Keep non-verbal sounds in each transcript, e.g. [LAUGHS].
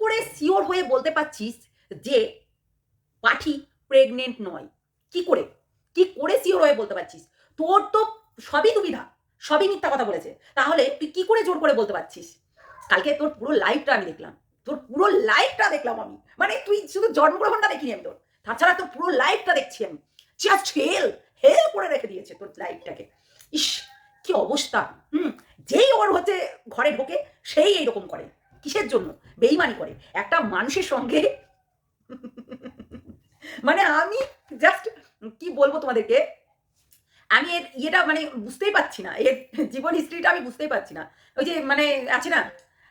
করে শিওর হয়ে বলতে পারছিস যে পাঠি প্রেগনেন্ট নয়। কি করে? কি করে শিওর হয়ে বলতে পারছিস? তোর তো সবই দুবিধা, সবই মিথ্যা কথা বলেছে। তাহলে তুই কি করে জোর করে বলতে পারছিস? কালকে তোর পুরো লাইফটা আমি দেখলাম। তোর পুরো লাইফটা দেখলাম আমি। মানে তুই শুধু জন্মগ্রহণটা দেখিনি আমি তোর। তাছাড়া তোর পুরো লাইফটা দেখছি আমি। হেল হেল করে রেখে দিয়েছে তোর লাইফটাকে ইস, কি অবস্থা। হুম, যেই ওর হচ্ছে ঘরে ঢোকে, সেই এইরকম করে। কিসের জন্য? বেইমানি করে। একটা মানুষের সঙ্গে মানে আমি জাস্ট কি বলব তোমাদেরকে? আমি এর ইয়েটা মানে বুঝতেই পারছি না। এর জীবন হিস্ট্রিটা আমি বুঝতেই পারছি না। ওই যে মানে আছে না?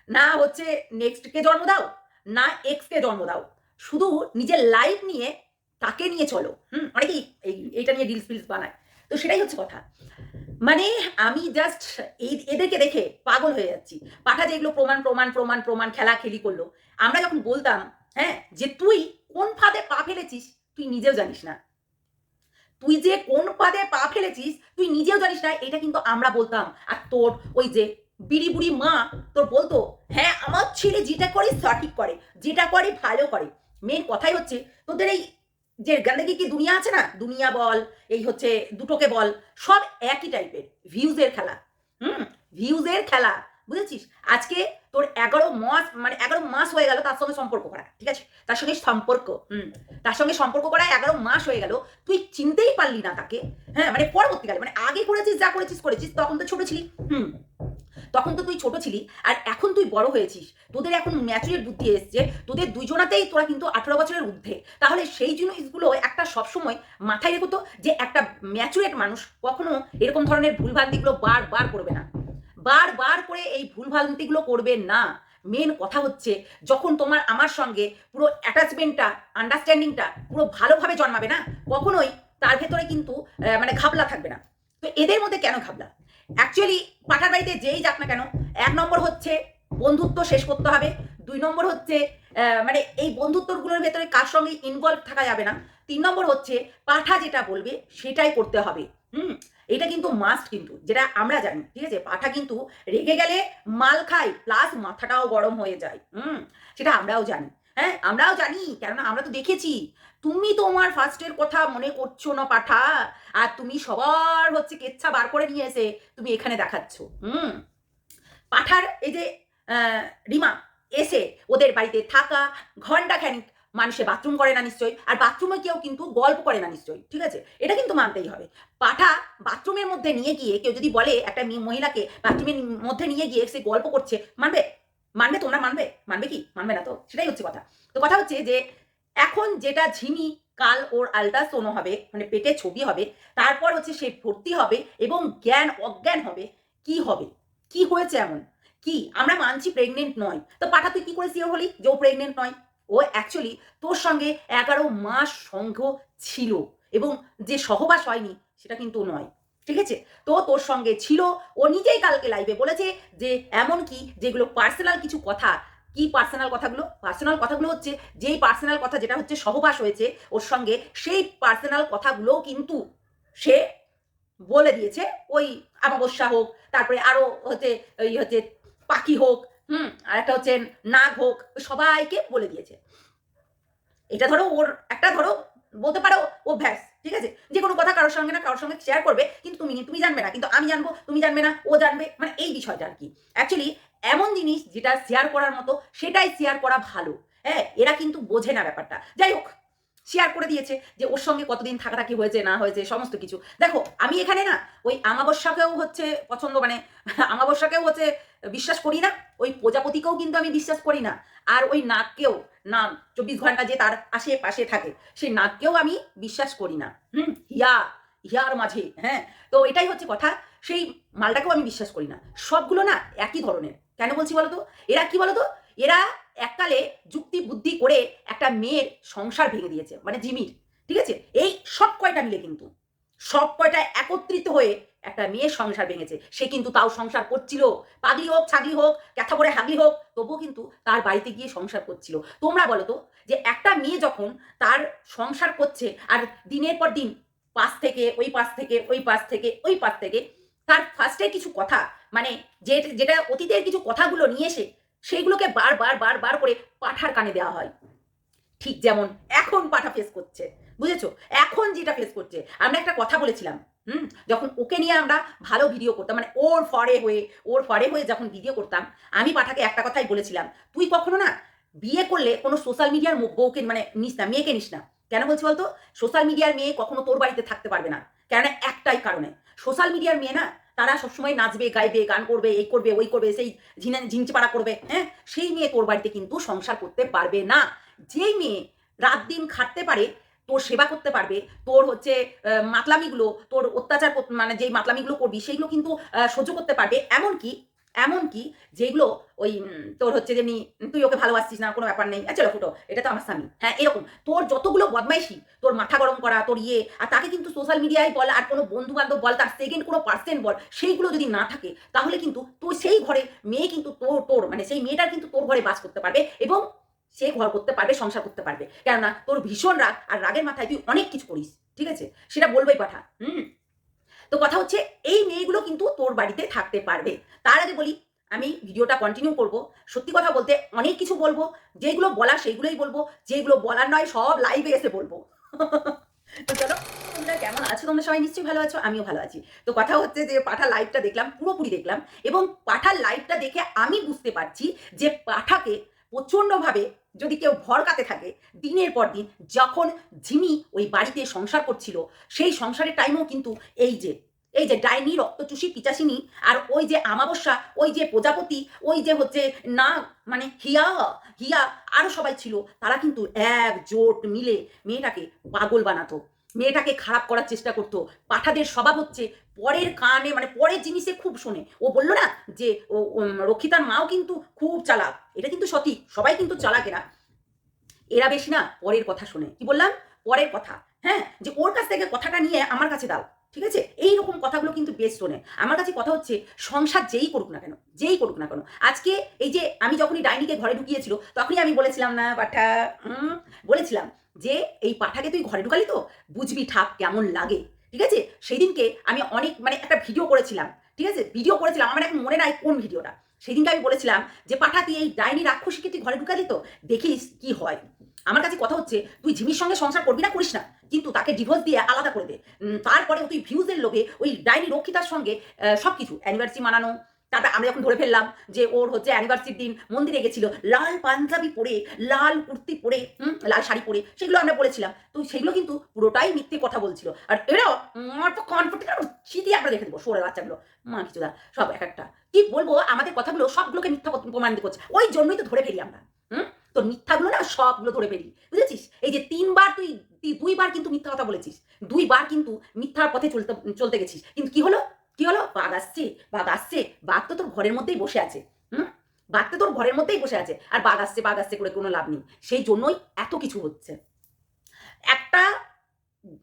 না হচ্ছে নেক্সটকে জন্ম দাও, না এক্সকে জন্ম দাও। শুধু নিজের লাইফ নিয়ে তাকে নিয়ে চলো। হুম? অনেকেই এই, এইটা নিয়ে রিলস ফিলস বানায়। তো সেটাই হচ্ছে কথা। মানে আমি জাস্ট এদেরকে দেখে পাগল হয়ে যাচ্ছি। পাঠা যেগুলো প্রমাণ প্রমাণ প্রমাণ প্রমাণ খেলা খেলি করল। আমরা যখন বলতাম হ্যাঁ যে তুই কোন ফাঁদে পা ফেলেছিস, তুই নিজেও জানিস না। তুই যে কোন ফাঁদে পা ফেলেছিস, তুই নিজেও জানিস না। এটা কিন্তু আমরা বলতাম। আর তোর ওই যে বিড়ি বুড়ি মা, তোর বলতো হ্যাঁ আমার ছেলে যেটা করে, সঠিক করে। যেটা করে, ভালো করে। মেন কথাই হচ্ছে, তোদের এই যে গান্দাগি কি দুনিয়া আছে না? দুনিয়া বল, এই হচ্ছে দুটোকে বল, সব একই টাইপের ভিউজের খেলা। হুম? ভিউজের খেলা। বুঝেছিস? আজকে তোর এগারো মাস মানে এগারো মাস হয়ে গেল তার সঙ্গে সম্পর্ক করা, ঠিক আছে? তার সঙ্গে সম্পর্ক, হুম? তার সঙ্গে সম্পর্ক করা এগারো মাস হয়ে গেল, তুই চিনতেই পারলি না তাকে হ্যাঁ? মানে পরবর্তীকালে মানে আগে করেছিস, যা করেছিস করেছিস, তখন তো ছোট ছিলি, হুম? তখন তো তুই ছোট ছিলি, আর এখন তুই বড় হয়েছিস। তোদের এখন ম্যাচুরের বুদ্ধি এসছে, তোদের দুজনাতেই তোরা কিন্তু আঠেরো বছরের ঊর্ধ্বে। তাহলে সেই জিনিসগুলো একটা সবসময় মাথায় রেখো তো, যে একটা ম্যাচুরেট মানুষ কখনো এরকম ধরনের ভুলভ্রান্তিগুলো বারবার করবে না। বারবার করে এই ভুলভ্রান্তিগুলো করবে না। মেন কথা হচ্ছে, যখন তোমার আমার সঙ্গে পুরো অ্যাটাচমেন্টটা আন্ডারস্ট্যান্ডিংটা পুরো ভালোভাবে জন্মাবে না, কখনোই তার ভেতরে কিন্তু মানে ঘাবলা থাকবে না। তো এদের মধ্যে কেন ঘাবলা অ্যাকচুয়ালি পাঠার বাড়িতে যেই যাক না কেন, এক নম্বর হচ্ছে বন্ধুত্ব শেষ করতে হবে, দুই নম্বর হচ্ছে মানে এই বন্ধুত্বগুলোর ভেতরে কার সঙ্গে ইনভলভ থাকা যাবে না, তিন নম্বর হচ্ছে পাঠা যেটা বলবে সেটাই করতে হবে, হুম? এটা কিন্তু মাস্ট কিন্তু, যেটা আমরা জানি, ঠিক আছে? পাঠা কিন্তু রেগে গেলে মাল খায় প্লাস মাথাটাও গরম হয়ে যায়, হুম? সেটা আমরাও জানি। হ্যাঁ আমরাও জানি, কেননা আমরা তো দেখেছি। তুমি তোমার ফার্স্টের কথা মনে করছ না, পাঠা। আর তুমি সবার হচ্ছে কেচ্ছা বার করে নিয়ে এসে তুমি এখানে দেখাচ্ছ। হুম। পাঠার এই যে রিমা এসে ওদের বাড়িতে থাকা ঘণ্টা খানিক মানুষে বাথরুম করে না নিশ্চয়ই, আর বাথরুমে কেউ কিন্তু গল্প করে না নিশ্চয়ই, ঠিক আছে? এটা কিন্তু মানতেই হবে। পাঠা বাথরুমের মধ্যে নিয়ে গিয়ে কেউ যদি বলে একটা মহিলাকে বাথরুমের মধ্যে নিয়ে গিয়ে সে গল্প করছে, মানবে? মানবে তোমরা মানবে? মানবে কি? মানবে না তো? সেটাই হচ্ছে কথা। তো কথা হচ্ছে যে, এখন যেটা ঝিমি, কাল ওর আলট্রাসোনো হবে মানে পেটে ছবি হবে, তারপর হচ্ছে সে ভর্তি হবে এবং জ্ঞান, অজ্ঞান হবে। কি হবে? কি হয়েছে এমন? কি? আমরা মানছি প্রেগনেন্ট নয়। তো পাঠা, তুই কি করে সিওর হলি যে ও প্রেগনেন্ট নয়? ও অ্যাকচুয়ালি তোর সঙ্গে এগারো মাস সঙ্গ ছিল এবং যে সহবাস হয়নি, সেটা কিন্তু নয়। ঠিক আছে? তো তোর সঙ্গে ছিল, ও নিজেই কালকে লাইভে বলেছে যে, এমন কি, যেগুলো পার্সোনাল কিছু কথা, কি পার্সোনাল কথাগুলো? পার্সোনাল কথাগুলো হচ্ছে, যেই পার্সোনাল কথা যেটা হচ্ছে সহবাস হয়েছে, ওর সঙ্গে সেই পার্সোনাল কথাগুলো কিন্তু সে বলে দিয়েছে, ওই আমাবস্যা হোক, তারপরে আরও হচ্ছে, ওই হচ্ছে পাখি হোক, হুম, আর একটা হচ্ছে নাগ হোক, সবাইকে বলে দিয়েছে। এটা ধরো ওর, একটা ধরো, বলতে পারো অভ্যাস ঠিক আছে? যে কোনো কথা কারোর সঙ্গে না কারোর সঙ্গে শেয়ার করবে, কিন্তু তুমি তুমি জানবে না, কিন্তু আমি জানব, তুমি জানবে না, ও জানবে মানে এই বিষয়টা আর কি। অ্যাকচুয়ালি এমন জিনিস যেটা শেয়ার করার মতো, সেটাই শেয়ার করা ভালো। হ্যাঁ এরা কিন্তু বোঝে না ব্যাপারটা। যাই হোক শেয়ার করে দিয়েছে যে ওর সঙ্গে কতদিন থাকাথাকি হয়েছে, না হয়েছে, সমস্ত কিছু। দেখো, আমি এখানে না ওই আমাবস্যাকেও হচ্ছে পছন্দ মানে [LAUGHS] আমাবস্যাকেও হচ্ছে বিশ্বাস করি না, ওই প্রজাপতিকেও কিন্তু আমি বিশ্বাস করি না। আর ওই নাককেও নাক চব্বিশ ঘণ্টা যে তার আশেপাশে থাকে, সেই নাককেও আমি বিশ্বাস করি না। হুম, হিয়া, হিয়ার মাঝে হ্যাঁ তো এটাই হচ্ছে কথা, সেই মালটাকেও আমি বিশ্বাস করি না। সবগুলো না একই ধরনের। কেন বলছি বলো তো এরা কি বলো তো এরা এককালে যুক্তি বুদ্ধি করে একটা মেয়ের সংসার ভেঙে দিয়েছে মানে জিমির, ঠিক আছে? এই সব কয়টা মিলে কিন্তু, সব কয়টা একত্রিত হয়ে একটা মেয়ের সংসার ভেঙেছে। সে কিন্তু তাও সংসার করছিল, পাগলি হোক, ছাগলি হোক, ক্যাথা করে হাগলি হোক, তবুও কিন্তু তার বাড়িতে গিয়ে সংসার করছিল। তোমরা বলো তো যে একটা মেয়ে যখন তার সংসার করছে আর দিনের পর দিন পাশ থেকে, ওই পাশ থেকে, ওই পাশ থেকে, ওই পাশ থেকে, তার ফার্স্টে কিছু কথা মানে যে যেটা অতীতের কিছু কথাগুলো নিয়ে এসে সেইগুলোকে বারবার বারবার করে পাঠার কানে দেওয়া হয়। ঠিক যেমন এখন পাঠা ফেস করছে, বুঝেছ? এখন যেটা ফেস করছে। আমরা একটা কথা বলেছিলাম, হুম? যখন ওকে নিয়ে আমরা ভালো ভিডিও করতাম মানে ওর ফরে হয়ে, ওর ফরে হয়ে যখন ভিডিও করতাম, আমি পাঠাকে একটা কথাই বলেছিলাম, তুই কখনো না বিয়ে করলে কোনো সোশ্যাল মিডিয়ার বউকে মানে নিস না, মেয়েকে নিস না। কেন বলছি বলতো? সোশ্যাল মিডিয়ার মেয়ে কখনো তোর বাড়িতে থাকতে পারবে না। কেননা একটাই কারণে। সোশ্যাল মিডিয়ার মেয়ে না তারা সবসময় নাচবে, গাইবে, গান করবে, এই করবে, ওই করবে, সেই ঝিনে ঝিঞ্চিপাড়া করবে হ্যাঁ? সেই মেয়ে তোর বাড়িতে কিন্তু সংসার করতে পারবে না। যেই মেয়ে রাত দিন খাটতে পারে, তোর সেবা করতে পারবে, তোর হচ্ছে মাতলামিগুলো, তোর অত্যাচার মানে যেই মাতলামিগুলো করবি, সেইগুলো কিন্তু সহ্য করতে পারবে। এমনকি এমনকি যেগুলো ওই তোর হচ্ছে যেমনি তুই ওকে ভালোবাসছিস না, কোনো ব্যাপার নেই। আচ্ছা ফুটো, এটা তো আমার স্বামী। হ্যাঁ এরকম। তোর যতগুলো বদমাইশি, তোর মাথা গরম করা, তোর ইয়ে আর তাকে কিন্তু সোশ্যাল মিডিয়ায় বল, আর কোনো বন্ধু বান্ধব বল, তার সেকেন্ড কোনো পার্সেন্ট বল, সেইগুলো যদি না থাকে, তাহলে কিন্তু তোর সেই ঘরে মেয়ে কিন্তু তোর তোর মানে সেই মেয়েটার কিন্তু তোর ঘরে বাস করতে পারবে এবং সে ঘর করতে পারবে, সংসার করতে পারবে। কেননা তোর ভীষণ রাগ, আর রাগের মাথায় তুই অনেক কিছু করিস, ঠিক আছে? সেটা বলবোই পাঠা হুম? তো কথা হচ্ছে, এই মেয়েগুলো কিন্তু তোর বাড়িতে থাকতে পারবে। তার আগে বলি, আমি ভিডিওটা কন্টিনিউ করব। সত্যি কথা বলতে অনেক কিছু বলব। যেগুলো বলা সেইগুলোই বলব। যেগুলো বলার নয়, সব লাইভে এসে বলব। তো চলো, তোমরা কেমন আছো? তোমরা সবাই নিশ্চয়ই ভালো আছো, আমিও ভালো আছি। তো কথা হচ্ছে যে পাঠা লাইভটা দেখলাম, পুরোপুরি দেখলাম। এবং পাঠার লাইভটা দেখে আমি বুঝতে পারছি যে পাঠাকে প্রচণ্ডভাবে যদি কেউ ভরকাতে থাকে, দিনের পর দিন যখন ঝিমি ওই বাড়িতে সংসার করছিল, সেই সংসারের টাইমেও কিন্তু এই যে এই যে ডাইনি, রক্তচুষি পিচাসিনী আর ওই যে আমাবস্যা, ওই যে প্রজাপতি, ওই যে হচ্ছে না মানে হিয়া হিয়া আরও সবাই ছিল, তারা কিন্তু একজোট মিলে মেয়েটাকে পাগল বানাতো। মেয়েটাকে খারাপ করার চেষ্টা করতো। পাঠাদের স্বভাব হচ্ছে পরের কানে মানে পরের জিনিসে খুব শোনে। ও বলল, না, যে ও রক্ষিতার মাও কিন্তু খুব চালাক। এটা কিন্তু সঠিক, সবাই কিন্তু চালাক এরা বেশি না পরের কথা শোনে। কি বললাম? পরের কথা। হ্যাঁ যে ওর কাছ থেকে কথাটা নিয়ে আমার কাছে দাও, ঠিক আছে? এই রকম কথাগুলো কিন্তু বেশ শোনে। আমার কাছে কথা হচ্ছে, সংসার যেই করুক না কেন, যেই করুক না কেন। আজকে এই যে আমি যখনই ডাইনিকে ঘরে ঢুকিয়েছিল, তখনই আমি বলেছিলাম, না পাঠা বলেছিলাম যে এই পাঠাকে তুই ঘরে ঢুকালি তো? বুঝবি ঠাপ কেমন লাগে। ঠিক আছে? সেই দিনকে আমি অনেক মানে একটা ভিডিও করেছিলাম, ঠিক আছে? ভিডিও করেছিলাম, আমার এখন মনে নাই কোন ভিডিওটা সেদিনকে আমি বলেছিলাম যে পাঠা তুই এই ডাইনি রাক্ষসীকে তুই ঘরে ঢুকালি তো, দেখিস কি হয়। আমার কাছে কথা হচ্ছে, তুই ঝিমির সঙ্গে সংসার করবি না, করিস না। কিন্তু তাকে ডিভোর্স দিয়ে আলাদা করে দে। তারপরে তুই ভিউজের লোভে ওই ডাইনি রক্ষিতার সঙ্গে সব কিছু অ্যানিভার্সারি মানানো তারপর আমরা যখন ধরে ফেললাম যে ওর হচ্ছে অ্যানিভার্সারির দিন মন্দিরে গেছিল লাল পাঞ্জাবি পরে লাল কুর্তি পরে হুম, লাল শাড়ি পরে সেগুলো আমরা বলেছিলাম। তো সেগুলো কিন্তু পুরোটাই মিথ্যে কথা বলছিল। আর এরাও আমার তো কনফিডেন্ট সিটি আমরা দেখে দেবো সোরের বাচ্চাগুলো মা কিছু দা সব এক একটা। কি বলব আমাদের কথাগুলো সবগুলোকে মিথ্যা প্রমাণিত করছে। ওই জন্যই তো ধরে ফেলি আমরা হুম? তোর মিথ্যাগুলো না সবগুলো ধরে ফেলি। বুঝেছিস? এই যে তিনবার তুই দুইবার কিন্তু মিথ্যা কথা বলেছিস। দুইবার কিন্তু মিথ্যার পথে চলতে চলতে গেছিস। কিন্তু কি হলো? কি হলো? বাঘ আসছে বাঘ আসছে। বাঘ তো তোর ঘরের মধ্যেই বসে আছে, হুম? বাঘ তো তোর ঘরের মধ্যেই বসে আছে। আর বাঘ আসছে বাঘ আসছে করে কোনো লাভ নেই। সেই জন্যই এত কিছু হচ্ছে। একটা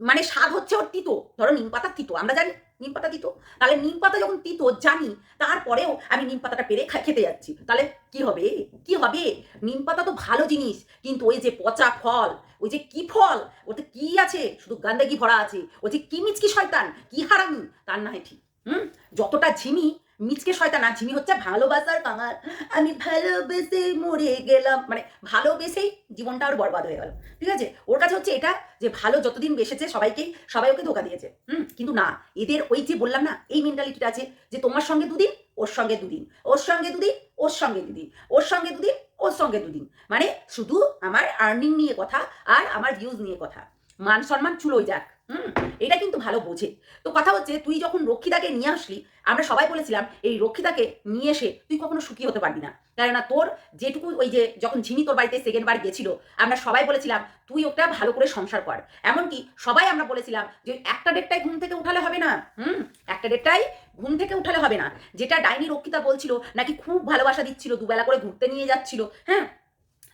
মানে স্বাদ হচ্ছে ওর তিতো। ধরো নিম পাতা তিতো। আমরা জানি নিম পাতা তিতো। তাহলে নিম পাতা যখন তিতো, জানি, তারপরেও আমি নিম পাতাটা পেরে খেতে যাচ্ছি। তাহলে কি হবে? কি হবে? নিম পাতা তো ভালো জিনিস, কিন্তু ওই যে পচা ফল, ওই যে কি ফল, ওতে কি আছে? শুধু গান্দাগি ভরা আছে। ওই যে কি মিচকি শয়তান, কি হারামি? তার না ঠিক। হুম? যতটা ঝিমি, মিচকে শয়তান না ঝিমি হচ্ছে ভালোবাসার কাঙাল আমি ভালোবেসে মরে গেলাম। মানে ভালোবেসেই জীবনটা আর বরবাদ হয়ে গেল। ঠিক আছে? ওর কাছে হচ্ছে এটা যে ভালো যতদিন বেসেছে সবাইকেই সবাই ওকে ধোকা দিয়েছে। হুম? কিন্তু না, এদের ওই যে বললাম না, এই মেন্টালিটিটা আছে যে তোমার সঙ্গে দুদিন, ওর সঙ্গে দুদিন। ওর সঙ্গে দুদিন, ওর সঙ্গে দুদিন। ওর সঙ্গে দুদিন, ওর সঙ্গে দুদিন। মানে শুধু আমার আর্নিং নিয়ে কথা, আর আমার ভিউজ নিয়ে কথা। মান সম্মান চুলোই যাক। হুম, এটা কিন্তু ভালো বোঝে। তো কথা হচ্ছে, তুই যখন রক্ষিতাকে নিয়ে আসলি, আমরা সবাই বলেছিলাম, এই রক্ষিতাকে নিয়ে এসে তুই কখনো সুখী হতে পারবি না। কেননা তোর যেটুকু ওই যে যখন ঝিমি তোর বাড়িতে সেকেন্ড বার গেছিল, আমরা সবাই বলেছিলাম, তুই ওটা ভালো করে সংসার কর। এমনকি সবাই আমরা বলেছিলাম যে একটা ডেটটাই ঘুম থেকে উঠালে হবে না। হুম, একটা ডেটটাই ঘুম থেকে উঠালে হবে না। যেটা ডাইনি রক্ষিতা বলছিল, নাকি খুব ভালোবাসা দিচ্ছিল, দুবেলা করে ঘুরতে নিয়ে যাচ্ছিল। হ্যাঁ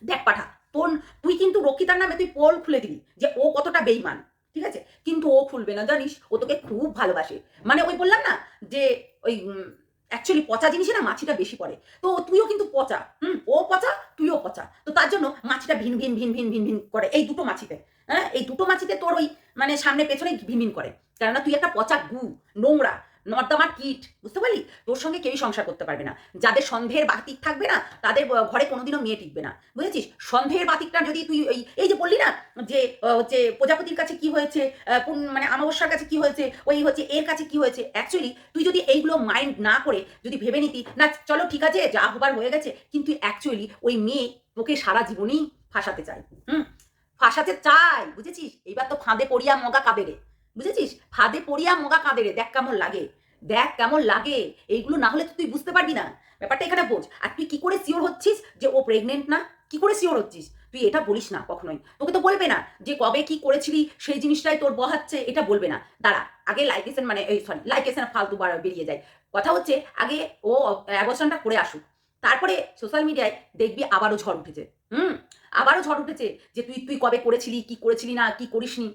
দেখ পাঠা, তোর, তুই কিন্তু রক্ষিতার নামে তুই পোল খুলে দিবি যে ও কতটা বেইমান। ঠিক আছে? কিন্তু ও খুলবে না। জানিস, ও তোকে খুব ভালোবাসে। মানে ওই বললাম না যে, ওই অ্যাকচুয়ালি পচা জিনিসে না মাছিটা বেশি পড়ে। তো তুইও কিন্তু পচা। হুম, ও পচা, তুইও পচা। তো তার জন্য মাছিটা ভিন ভিন ভিন ভিন ভিন ভিন করে। এই দুটো মাছিতে। হ্যাঁ এই দুটো মাছিতে তোর ওই মানে সামনে পেছনে ভিন ভিন করে। কেননা তুই একটা পচা গু, নোংরা। নর্দামার কিট। বুঝতে পারলি? তোর সঙ্গে কেউই সংসার করতে পারবে না। যাদের সন্দেহের বাতিক থাকবে না, তাদের ঘরে কোনোদিনও মেয়ে টিকবে না। বুঝেছিস? সন্দেহের বাতিকটা যদি তুই ওই, এই যে বললি না যে হচ্ছে প্রজাপতির কাছে কি হয়েছে মানে আমাবস্যার কাছে কি হয়েছে, ওই হচ্ছে এর কাছে কি হয়েছে অ্যাকচুয়ালি তুই যদি এইগুলো মাইন্ড না করে যদি ভেবে নিতি, না চলো ঠিক আছে, যা হবার হয়ে গেছে, কিন্তু অ্যাকচুয়ালি ওই মেয়ে তোকে সারা জীবনই ফাঁসাতে চায়। হুম? ফাঁসাতে চাই বুঝেছিস? এইবার তো ফাঁদে পড়িয়া মগা কাঁদে রে। বুঝেছিস? ফাঁদে পড়িয়া মগা কাঁদে রে, দেখ কেমন লাগে। দেখ কেমন লাগে। এইগুলো না হলে তো তুই বুঝতে পারবি না। ব্যাপারটা এখানে বোঝ। আর তুই কি করে সিওর হচ্ছিস যে ও প্রেগনেন্ট না? কি করে সিওর হচ্ছিস? তুই এটা বলিস না কখনোই। তোকে তো বলবে না যে কবে কি করেছিলি, সেই জিনিসটাই তোর বহাচ্ছে, এটা বলবে না। দাঁড়া, আগে লাইকেশন মানে এই সরি লাইকেশন ফালতু বার বেরিয়ে যায়। কথা হচ্ছে, আগে ও অ্যাবর্শনটা করে আসুক। তারপরে সোশ্যাল মিডিয়ায় দেখবি আবারও ঝড় উঠেছে। হুম? আবারও ঝড় উঠেছে যে তুই তুই কবে করেছিলি, কি করেছিলি না, কি করিসনি?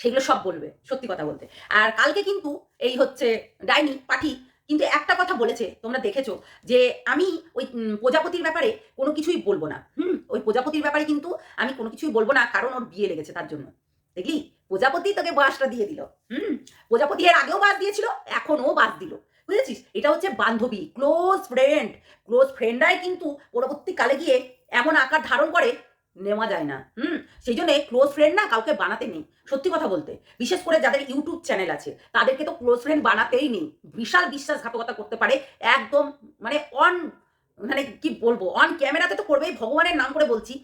সেগুলো সব বলবে, সত্যি কথা বলতে। আর কালকে কিন্তু এই হচ্ছে ডাইনি, পাঠি কিন্তু একটা কথা বলেছে, তোমরা দেখেছ, যে আমি ওই প্রজাপতির ব্যাপারে কোনো কিছুই বলব না। হুম, ওই প্রজাপতির ব্যাপারে কিন্তু আমি কোনো কিছুই বলব না, কারণ ওর বিয়ে লেগেছে তার জন্য। দেখলি? প্রজাপতি তোকে বাসটা দিয়ে দিল। হুম, প্রজাপতি এর আগেও বাস দিয়েছিল, এখনও বাস দিল। বুঝেছিস? এটা হচ্ছে বান্ধবী ক্লোজ ফ্রেন্ড ক্লোজ ফ্রেন্ডরাই কিন্তু পরবর্তীকালে গিয়ে এমন আকার ধারণ করে নেওয়া যায় না। হুম? সেই জন্য ক্লোজ ফ্রেন্ড না কাউকে বানাতে নেই। সত্যি কথা বলতে, বিশেষ করে যাদের ইউটিউব চ্যানেল আছে, তাদেরকে তো ক্লোজ ফ্রেন্ড বানাতেই নেই। বিশাল বিশ্বাসঘাতকতা করতে পারে, একদম মানে অন মানে কি বলব অন ক্যামেরাতে তো করবেই, ভগবানের নাম করে বলছি,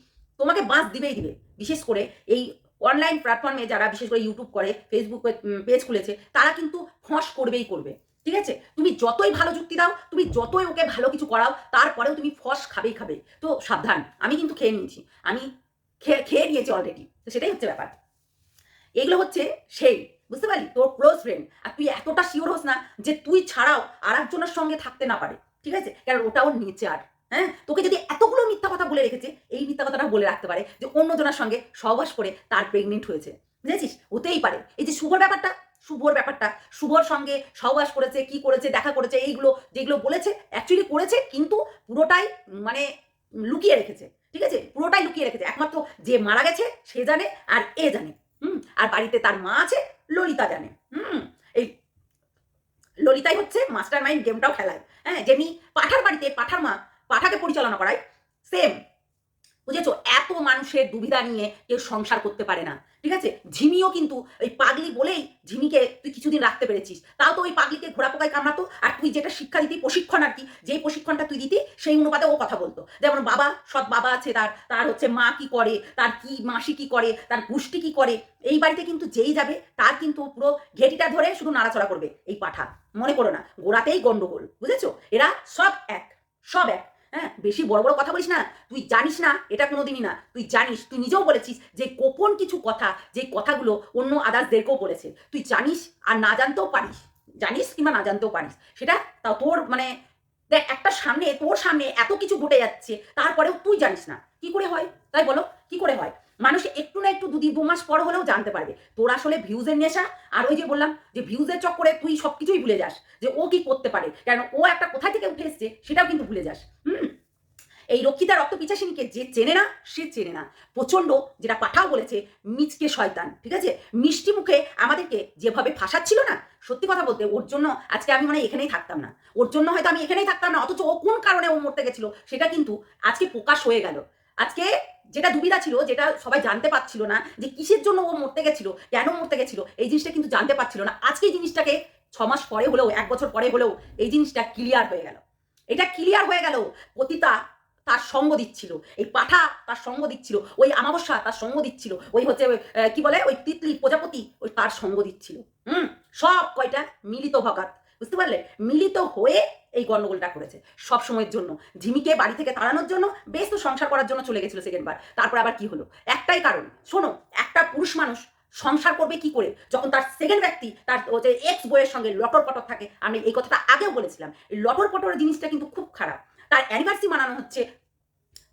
তোমাকে বাস দিবেই দিবে। বিশেষ করে এই অনলাইন প্ল্যাটফর্মে যারা, বিশেষ করে ইউটিউব করে ফেসবুক পেজ খুলেছে, তারা কিন্তু ফস করবেই করবে। ঠিক আছে? তুমি যতই ভালো যুক্তি দাও, তুমি যতই ওকে ভালো কিছু করাও, তারপরেও তুমি ফস খাবেই খাবে তো সাবধান, আমি কিন্তু খেয়ে নিয়েছি। আমি খেয়ে খেয়ে নিয়েছি অলরেডি তো সেটাই হচ্ছে ব্যাপার। এগুলো হচ্ছে সেই, বুঝতে পারলি? তোর ক্লোজ ফ্রেন্ড আর তুই এতটা শিওর হোস না যে তুই ছাড়াও আর একজনের সঙ্গে থাকতে না পারে। ঠিক আছে? কারণ ওটা ওর নেচার হ্যাঁ? তোকে যদি এতগুলো মিথ্যা কথা বলে রেখেছে, এই মিথ্যা কথাটা বলে রাখতে পারে যে অন্যজনের সঙ্গে সহবাস করে তার প্রেগনেন্ট হয়েছে। বুঝেছিস? হতেই পারে। এই যে শুভর ব্যাপারটা শুভর ব্যাপারটা। শুভর সঙ্গে সহবাস করেছে, কি করেছে, দেখা করেছে, এইগুলো যেগুলো বলেছে অ্যাকচুয়ালি করেছে, কিন্তু পুরোটাই মানে লুকিয়ে রেখেছে। ঠিক আছে? পুরোটাই লুকিয়ে রেখেছে। একমাত্র যে মারা গেছে, সে জানে আর এ জানে। হুম? আর বাড়িতে তার মা আছে, ললিতা জানে। হুম? এই ললিতাই হচ্ছে মাস্টার মাইন্ড গেমটাও খেলায়। হ্যাঁ? যেমনি পাঠার বাড়িতে পাঠার মা, পাঠাকে পরিচালনা করায়। সেম বুঝেছ? এত মানুষের দুবিধা নিয়ে কেউ সংসার করতে পারে না। ঠিক আছে? ঝিমিও কিন্তু ওই পাগলি বলেই ঝিমিকে তুই কিছুদিন রাখতে পেরেছিস। তাও তো ওই পাগলিকে ঘোড়া পোকায় কামড়াতো, আর তুই যেটা শিক্ষা দিতি, প্রশিক্ষণ আর কি, যেই প্রশিক্ষণটা তুই দিতি, সেই অনুপাতে ও কথা বলতো। যেমন বাবা, সৎ বাবা আছে তার তার হচ্ছে মা কি করে, তার কি মাসি কি করে, তার গোষ্ঠী কি করে, এই বাড়িতে কিন্তু যেই যাবে, তার কিন্তু পুরো ঘেটিটা ধরে শুধু নাড়াচড়া করবে এই পাঠা। মনে করো না, গোড়াতেই গন্ডগোল, বুঝেছ? এরা সব এক সব এক। হ্যাঁ বেশি বড় বড় কথা বলিস না। তুই জানিস না, এটা কোনোদিনই না। তুই জানিস, তুই নিজেও বলেছিস যে গোপন কিছু কথা, যে কথাগুলো অন্য আদার্সদেরকেও বলেছে। তুই জানিস আর না জানতেও পারিস। জানিস কিংবা না জানতেও পারিস। সেটা তা তোর মানে দেখ, একটা সামনে, তোর সামনে এত কিছু ঘটে যাচ্ছে, তারপরেও তুই জানিস না। কি করে হয়? তাই বলো, কি করে হয়? মানুষ একটু না একটু দুদিন দু মাস পর হলেও জানতে পারবে। তোর আসলে ভিউজের নেশা, আর ওই যে বললাম যে ভিউজের চক্করে তুই সব কিছুই ভুলে যাস, যে ও কি করতে পারে। কারণ ও একটা কোথায় থেকে উঠে এসছে, সেটাও কিন্তু ভুলে যাস। হুম? এই রক্ষিতা রক্ত পিছাসিনীকে যে চেনে না, সে চেনে না। প্রচণ্ড যেটা পাঠাও বলেছে, মিচকে শয়তান, ঠিক আছে? মিষ্টি মুখে আমাদেরকে যেভাবে ফাঁসাচ্ছিল না, সত্যি কথা বলতে ওর জন্য আজকে আমি মানে এখানেই থাকতাম না। ওর জন্য হয়তো আমি এখানেই থাকতাম না, অথচ ও কোন কারণে ও মরতে গেছিল, সেটা কিন্তু আজকে প্রকাশ হয়ে গেল। আজকে যেটা দুবিধা ছিল, যেটা সবাই জানতে পারছিল না যে কিসের জন্য ও মরতে গেছিল, কেন মরতে গেছিল, এই জিনিসটা কিন্তু জানতে পারছিল না। আজকে এই জিনিসটাকে ছ মাস পরে হলেও, এক বছর পরে হলেও, এই জিনিসটা ক্লিয়ার হয়ে গেল। এটা ক্লিয়ার হয়ে গেল, পতিতা তার সঙ্গ দিচ্ছিল, এই পাঠা তার সঙ্গ দিচ্ছিল, ওই আমাবস্যা তার সঙ্গ দিচ্ছিল, ওই হচ্ছে কি বলে, ওই তিতলি প্রজাপতি, ওই তার সঙ্গ দিচ্ছিল। হুম, সব কয়টা মিলিত ভগাত বুঝতে পারলে? মিলিত হয়ে এই গণ্ডগোলটা করেছে। সব সময়ের জন্য। ঝিমিকে বাড়ি থেকে তাড়ানোর জন্য বেশ তো সংসার করার জন্য চলে গেছিল সেকেন্ডবার তারপর আবার কি হলো? একটাই কারণ। শোনো, একটা পুরুষ মানুষ সংসার করবে কি করে? যখন তার সেকেন্ড ব্যক্তি, তার যে এক্স বইয়ের সঙ্গে লটর পটর থাকে, আমি এই কথাটা আগেও বলেছিলাম। লটর পটর জিনিসটা কিন্তু খুব খারাপ। তার অ্যানিভার্সারি মানানো হচ্ছে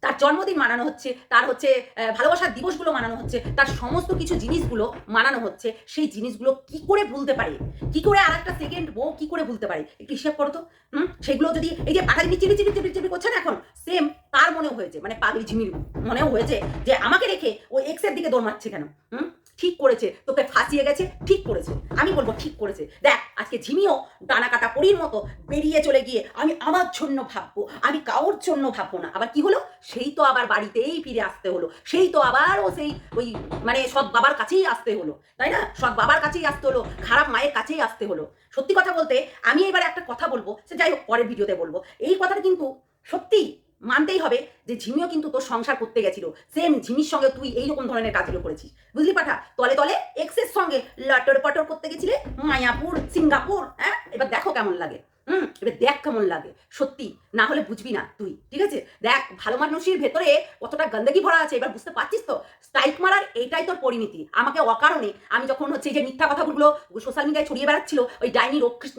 তার জন্মদিন মানানো হচ্ছে, তার হচ্ছে ভালোবাসার দিবসগুলো মানানো হচ্ছে, তার সমস্ত কিছু জিনিসগুলো মানানো হচ্ছে, সেই জিনিসগুলো কি করে ভুলতে পারে? কি করে আর একটা সেকেন্ড বউ কি করে ভুলতে পারে? একটু হিসাব করো তো। হুম? সেগুলো যদি এই যে পাঠালি চিবি চিবি চিবি চিবি করছে না এখন সেম তার মনেও হয়েছে মানে পাগলি ঝিমির মনেও হয়েছে যে আমাকে রেখে ও এক্সের দিকে দৌড় মারছে কেন? হুম? ঠিক করেছে, তোকে ফাঁসিয়ে গেছে, ঠিক করেছে। আমি বলব ঠিক করেছে। দেখ, আজকে ঝিমিও ডানা কাটা পরির মতো বেরিয়ে চলে গিয়ে আমি আমার জন্য ভাববো, আমি কারোর জন্য ভাববো না। আবার কি হলো? সেই তো আবার বাড়িতেই ফিরে আসতে হলো। সেই তো আবার ও সেই ওই মানে সৎ বাবার কাছেই আসতে হলো, তাই না? সৎ বাবার কাছেই আসতে হলো, খারাপ মায়ের কাছেই আসতে হলো। সত্যি কথা বলতে, আমি এবার একটা কথা বলব, সে যাই হোক পরের ভিডিওতে বলব। এই কথাটা কিন্তু সত্যি মানতেই হবে যে ঝিমিও কিন্তু তোর সংসার করতে গেছিল। সেম ঝিমির সঙ্গে তুই এইরকম ধরনের কাজগুলো করেছিস। বুঝলি পাঠা? তলে তলে এক্সের সঙ্গে লটর পটর করতে গেছিলে, মায়াপুর, সিঙ্গাপুর হ্যাঁ? এবার দেখো কেমন লাগে। হুম, এবার দেখ কেমন লাগে। সত্যি, না হলে বুঝবি না তুই, ঠিক আছে? দেখ, ভালো মানুষের ভেতরে কতটা গন্দগি ভরা আছে, এবার বুঝতে পারছিস তো? স্ট্রাইক মারার এইটাই তোর পরিণতি। আমাকে অকারণে আমি যখন হচ্ছে যে মিথ্যা কথাগুলো সোশ্যাল মিডিয়ায় ছড়িয়ে বেড়াচ্ছিল, ওই ডাইনি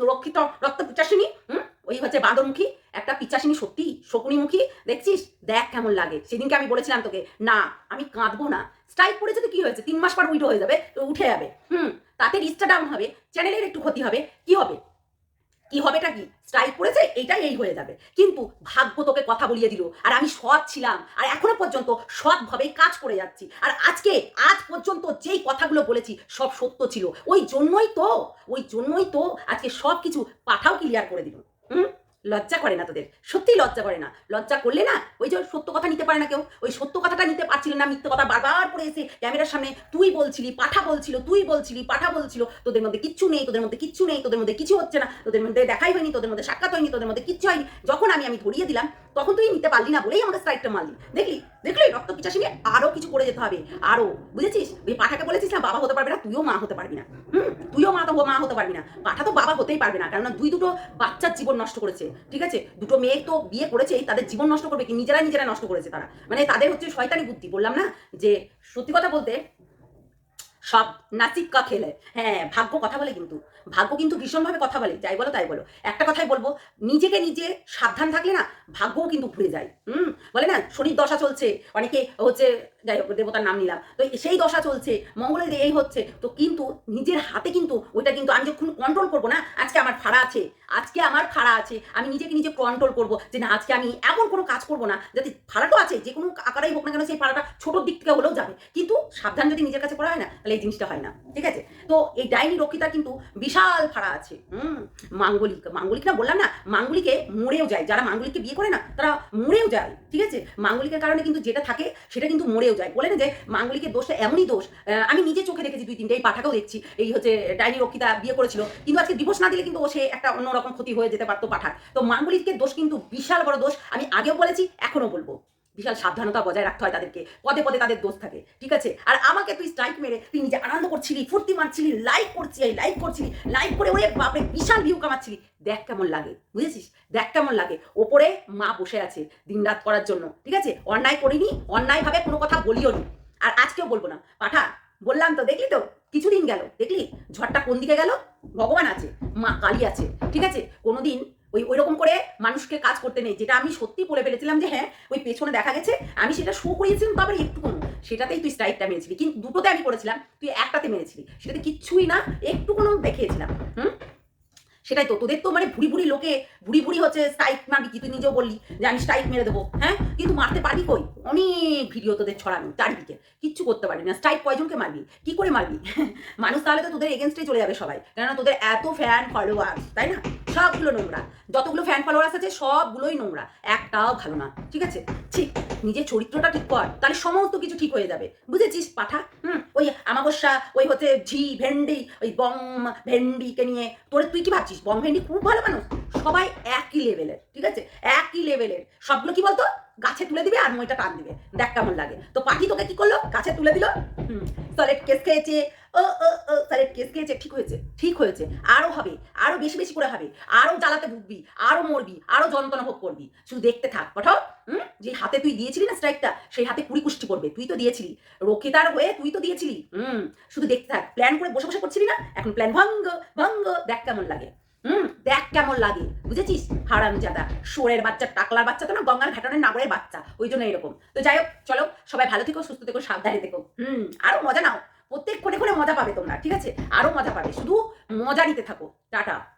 রক্ষিত রক্ত পিচাসিনী, হুম, ওই হচ্ছে বাঁদরমুখী, একটা পিচাসিনী সত্যি, শকুনিমুখী, দেখছিস? দেখ কেমন লাগে। সেদিনকে আমি বলেছিলাম তোকে, না, আমি কাঁদবো না। স্ট্রাইক পড়েছে তো কি হয়েছে? তিন মাস পর উইডো হয়ে যাবে, তো উঠে যাবে। হুম, তাতে রিস্কটা ডাউন হবে চ্যানেলের একটু ক্ষতি হবে। কি হবে? কি হবেটা কি? স্ট্রাইক পড়েছে এটাই এই হয়ে যাবে। কিন্তু ভাগ্য তোকে কথা বলিয়ে দিল, আর আমি সৎ ছিলাম, আর এখনও পর্যন্ত সৎভাবেই কাজ করে যাচ্ছি। আর আজকে, আজ পর্যন্ত যেই কথাগুলো বলেছি, সব সত্য ছিল। ওই জন্যই তো, ওই জন্যই তো আজকে সব কিছু পাঠাও ক্লিয়ার করে দিল। হুম? লজ্জা করে না তোদের। সত্যিই লজ্জা করে না। লজ্জা করলে না, ওই যে সত্য কথা নিতে পারে না কেউ। ওই সত্য কথাটা নিতে পারছিল না, মিথ্যে কথা বারবার করে এসে ক্যামেরার সামনে তুই বলছিলি, পাঠা বলছিল, তুই বলছিলি, পাঠা বলছিল, তোদের মধ্যে কিচ্ছু নেই, তোদের মধ্যে কিচ্ছু নেই, তোদের মধ্যে কিছু হচ্ছে না, তোদের মধ্যে দেখাই হয়নি, তোদের মধ্যে সাক্ষাৎ হয়নি, তোদের মধ্যে কিচ্ছু হয়নি। যখন আমি আমি ধরিয়ে দিলাম তখন তুই নিতে পারলি না বলেই আমাকে স্ট্রাইকটা মারলি। দেখলি? দেখলি? রক্ত পিছাসি নিয়ে আরও কিছু করে যেতে হবে। আরও বুঝেছিস? ওই পাঠাকে বলেছিস না, বাবা হতে পারবে না, তুইও মা হতে পারবি না। হুম? তুইও মা তো মা হতে পারবি না। পাঠা তো বাবা হতেই পারবে না কারণ দুই দুটো বাচ্চার জীবন নষ্ট করেছে, ঠিক আছে? দুটো মেয়ে তো বিয়ে করেছেই তাদের জীবন নষ্ট করবে কি? নিজেরা নিজেরা নষ্ট করেছে তারা। মানে তাদের হচ্ছে শয়তানি বুদ্ধি, বললাম না? যে সত্যি কথা বলতে, সব নাচিক্কা খেলে। হ্যাঁ ভাগ্য কথা বলে কিন্তু। ভাগ্য কিন্তু ভীষণভাবে কথা বলে, যাই বলো তাই বলো। একটা কথাই বলব, নিজেকে নিজে সাবধান থাকলে না ভাগ্যও কিন্তু ঘুরে যায়, হুম? বলে না, শনির দশা চলছে, অনেকে হচ্ছে, যাই হোক, দেবতার নাম নিলাম, তো সেই দশা চলছে, মঙ্গলের এই হচ্ছে, তো কিন্তু নিজের হাতে কিন্তু ওইটা কিন্তু আমি যখন কন্ট্রোল করব না, আজকে আমার ফাড়া আছে আজকে আমার ফাড়া আছে, আমি নিজেকে নিজে কন্ট্রোল করব যে না, আজকে আমি এমন কোনো কাজ করব না যাতে ফাড়াটাও আছে, যে কোনো আকারেই হোক না কেন সেই ফাড়াটা ছোটোর দিক থেকে হলেও যাবে। কিন্তু সাবধান যদি নিজের কাছে করা হয় না, তাহলে এই জিনিসটা হয় না, ঠিক আছে? তো এই ডাইনি রক্ষিতার কিন্তু বিশাল ফাড়া আছে, হুম? মাঙ্গলিক মাঙ্গলিক না, বললাম না, মাঙ্গলিকে মরেও যায়। যারা মাঙ্গলিককে বিয়ে করে না, তারা মরেও যায়, ঠিক আছে? মাঙ্গলিকের কারণে কিন্তু যেটা থাকে, সেটা কিন্তু মরেও যায়। বলে না যে মাঙ্গলিকের দোষটা এমনই দোষ আমি নিজে চোখে দেখেছি দুই তিনটে এই পাঠাকেও দেখছি, এই হচ্ছে ডাইনি রক্ষিতা বিয়ে করেছিল। কিন্তু আজকে ডিভোর্স না দিলে কিন্তু ও সে একটা অন্যরকম ক্ষতি হয়ে যেতে পারতো পাঠার তো মাঙ্গলিকের দোষ কিন্তু বিশাল বড় দোষ। আমি আগেও বলেছি এখনও বলব। বিশাল সাবধানতা বজায় রাখতে হয় তাদেরকে। পদে পদে তাদের দোষ থাকে, ঠিক আছে? আর আমাকে তুই স্ট্রাইক মেরে, তুই নিজে আনন্দ করছিলি, ফুর্তি মারছিলি লাইক করছিলি লাইক করছিলি লাইক করে ওরে বাপরে, বিশাল ভিউ কামাচ্ছিলি। দেখ কেমন লাগে, বুঝেছিস? দেখ কেমন লাগে। ওপরে মা বসে আছে দিনরাত করার জন্য, ঠিক আছে? অন্যায় করিনি, অন্যায়ভাবে কোনো কথা বলিও নি আর আজকেও বলব না। পাঠা বললাম তো, দেখলি তো? কিছুদিন গেল, দেখলি? ঝড়টা কোন দিকে গেল? ভগবান আছে, মা কালী আছে, ঠিক আছে? কোনোদিন ওই ওই রকম করে মানুষকে কাজ করতে নেই, যেটা আমি সত্যি বলে ফেলেছিলাম যে হ্যাঁ ওই পেছনে দেখা গেছে, আমি সেটা শো করিয়েছিলাম তারপরে একটু কোনো সেটাতেই তুই স্ট্রাইকটা মেরেছিলি, কিন্তু দুটোতে আমি করেছিলাম, তুই একটাতে মেরেছিলি, সেটাতে কিচ্ছুই না একটু কোনো দেখিয়েছিলাম, হুম? সেটাই তো। তোদের তো মানে ভুড়ি ভুড়ি লোকে ভুড়ি ভুড়ি হচ্ছে স্ট্রাইক মারবি কি তুই নিজেও বললি যে আমি স্ট্রাইক মেরে দেবো হ্যাঁ? কিন্তু মারতে পারবি কই? অনেক ভিডিও তোদের ছড়ানো চারিদিকে। কিচ্ছু করতে পারবি না। স্ট্রাইক কয়জনকে মারবি? কি করে মারবি? [LAUGHS] মানুষ তাহলে তো তোদের এগেনস্টে চলে যাবে সবাই। কেননা তোদের এত ফ্যান ফলোয়ার তাই না? সবগুলো নোংরা। যতগুলো ফ্যান ফলোয়ার্স আছে সবগুলোই নোংরা। একটাও ভালো না, ঠিক আছে? ঠিক নিজের চরিত্রটা ঠিক কর। তাহলে সমস্ত কিছু ঠিক হয়ে যাবে। বুঝেছিস, পাঠা? হুম? ওই আমাবস্যা, ওই হচ্ছে ঝি, ভেন্ডি, ওই বম, ভেন্ডিকে নিয়ে তোর তুই কি ভাবছিস? বম ভেন্ডি খুব ভালো মানুষ। সবাই একই লেভেলের ঠিক আছে? একই লেভেলের সবগুলো কি বলতো? গাছে তুলে দিবে আর মইটা টান দিবে। দেখ কেমন লাগে। তো পাখি তোকে কি করল? গাছে তুলে দিল। সলেট কেস খেয়েছে। ও ও ও সলেট কেস খেয়েছে। ঠিক হয়েছে ঠিক হয়েছে। আরও হবে, আরও বেশি বেশি করে হবে। আরও জ্বালাতে ভুগবি, আরও মরবি, আরও যন্ত্রণা ভোগ করবি। শুধু দেখতে থাক পাঠাও হুম, যে হাতে তুই দিয়েছিলি না স্ট্রাইকটা সেই হাতে কুড়ি কুষ্টি পড়বে। তুই তো দিয়েছিলি। রক্ষিতার হয়ে তুই তো দিয়েছিলি। হুম, শুধু দেখতে থাক। প্ল্যান করে বসে বসে করছিলি না? এখন প্ল্যান ভঙ্গ ভঙ্গ। দেখ কেমন লাগে। হুম, দেখ কেমন লাগে, বুঝেছিস? হারাম জাদা সোরের বাচ্চা, টাকলার বাচ্চা তো না, গঙ্গার ঘাটনের নাগরের বাচ্চা, ওই জন্য এরকম। তো যাই হোক, চলো, সবাই ভালো থেকো, সুস্থ থেকো, সাবধানে থেকো। হুম, আরও মজা নাও, প্রত্যেক কোণে কোণে মজা পাবে তোমরা, ঠিক আছে? আরও মজা পাবে, শুধু মজা নিতে থাকো। টাটা।